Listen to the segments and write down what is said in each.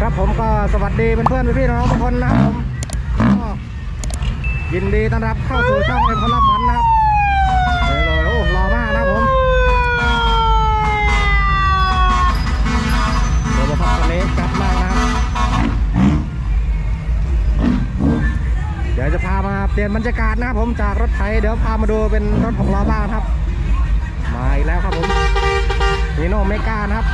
ครับผมก็สวัสดีเพื่อนๆพี่ๆน้องๆทุกคนนะครับผมก็ยินดีต้อนรับเข้าสู่ช่องเอ็มคนละพันนะครับเลยเลยโอ้หล่อมากนะครับผมเดี๋ยวมาพักวันนี้จัดมากนะครับเดี๋ยวจะพามาเปลี่ยนบรรยากาศนะครับผมจากรถไถเดี๋ยวพามาดูเป็นรถหกล้อบ้างครับ อีกแล้วครับผมนีโน่เมกานะครับ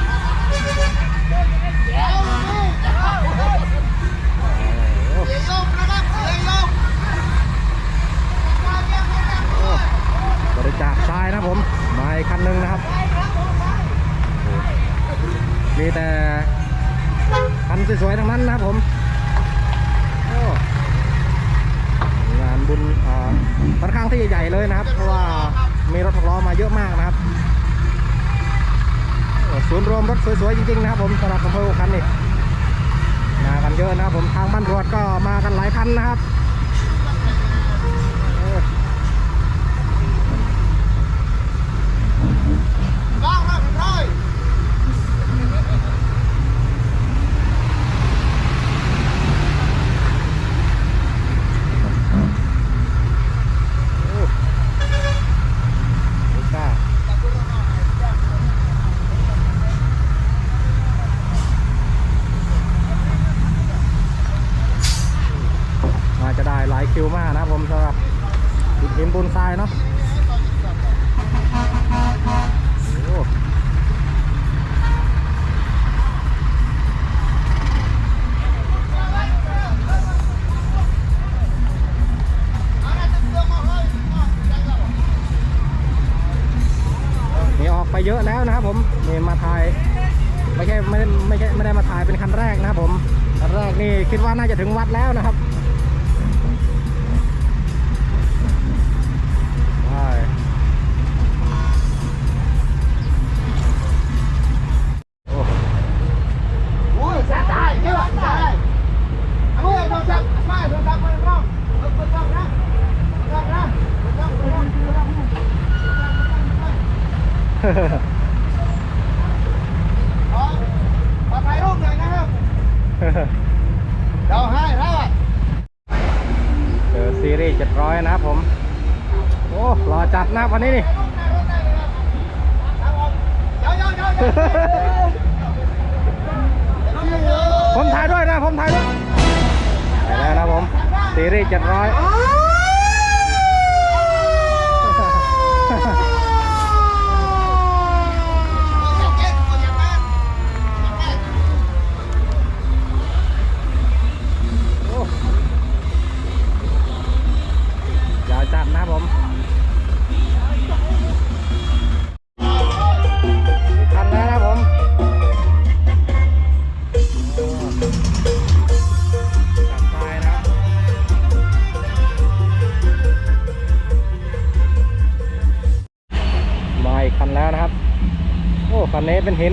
บริจาคทรายนะผมมาอีกคันหนึ่งนะครับ มีแต่คันสวยๆทั้งนั้นนะครับผมงานบุญค่อนข้างที่ใหญ่เลยนะครับ เพราะว่า มีรถหกล้อมาเยอะมากนะครับศูนย์รวมรถสวยๆจริงๆนะครับ ผมสำหรับอำเภอคันนี่มากันเยอะนะครับผมทางบ้านรวดก็มากันหลายคันนะครับโอ้ โอ้ไม่กล้ามาจะิวมากนะครับผมสำหรับหินหินปูนทรายเนาะนี่ออกไปเยอะแล้วนะครับผมนี่มาถ่ายไม่ใช่ไม่ได้ไม่ใช่ไม่ได้มาถ่ายเป็นคันแรกนะครับผมคันแรกนี่คิดว่าน่าจะถึงวัดแล้วนะครับ เจอซีรีส์700 นะครับผม โอ้รอจัดนะครับวันนี้นี่ผมถ่ายด้วยนะ ผมถ่ายด้วยไปแล้วนะผม ซีรีส์700 เป็นหิน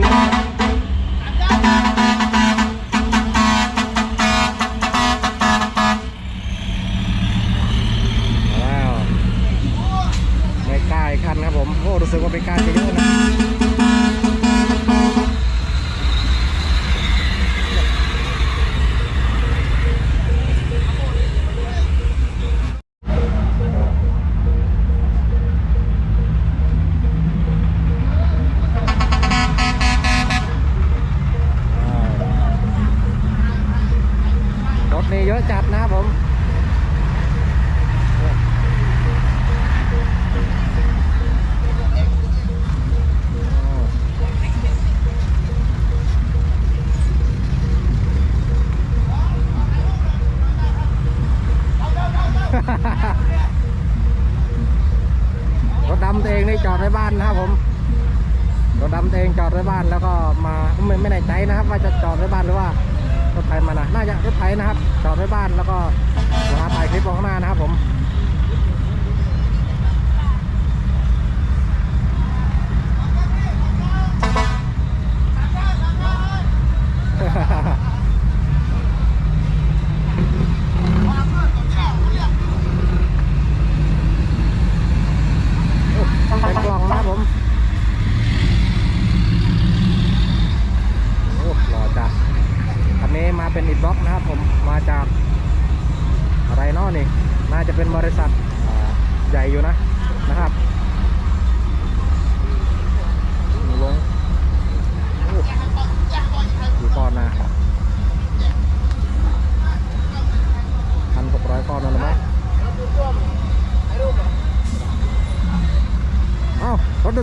ว้าวไม่กล้าอีกคันครับผมโอ้รู้สึกว่าไม่กล้าจะ งนี่จอดไว้บ้านนะครับผมรถดำตัวเองจอดไว้บ้านแล้วก็มาไม่ไม่แน่ใจนะครับ ว่าจะจอดไว้บ้านหรือว่ารถไถมานะน่าจะรถไถนะครับ จอดไว้บ้านแล้วก็มาถ่ายคลิปออกมางหน้านะครับผม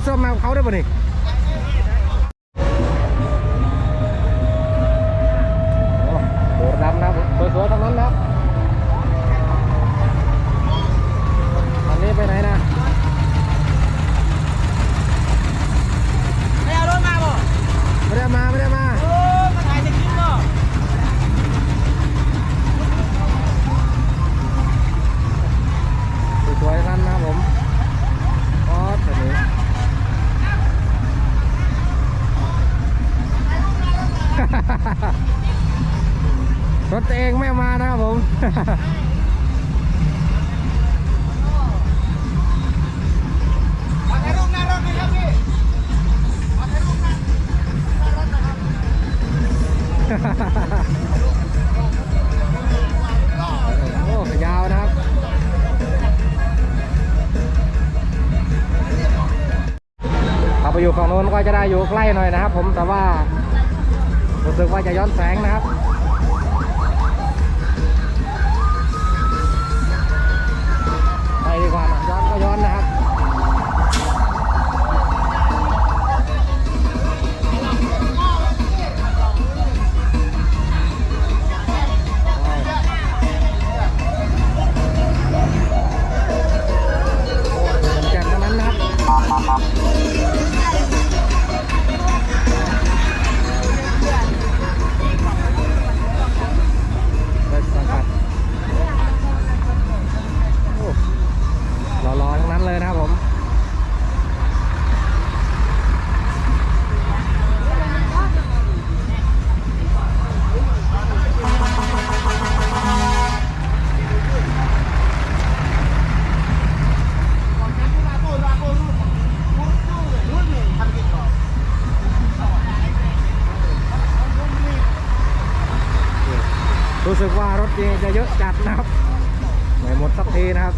ซ่อมมากับเขาได้ป่ะนี่โอ้โหดำนะครับสวยๆทั้งนั้นนะครับอันนี้ไปไหนนะ ไม่เอารถมาบ่ ไม่ได้มาไม่ได้มา โอ้มาถ่ายจะกินบ่ สวยๆทั้งนั้นนะครับผมอ๋อตัวนี้ รถตัวเองไม่มานะครับผมมาถ่ายรูปหน้ารถนี่ครับพี่มาถ่ายรูปหน้าะครับโอ้ยาวนะครับ เอาไปอยู่ฝั่งโน้นก็จะได้อยู่ใกล้หน่อยนะครับผมแต่ว่ารู้สึกว่าจะย้อนแสงนะครับ สึกว่ารถนี้จะเยอะจัดนะครับไม่หมดสักทีนะครับ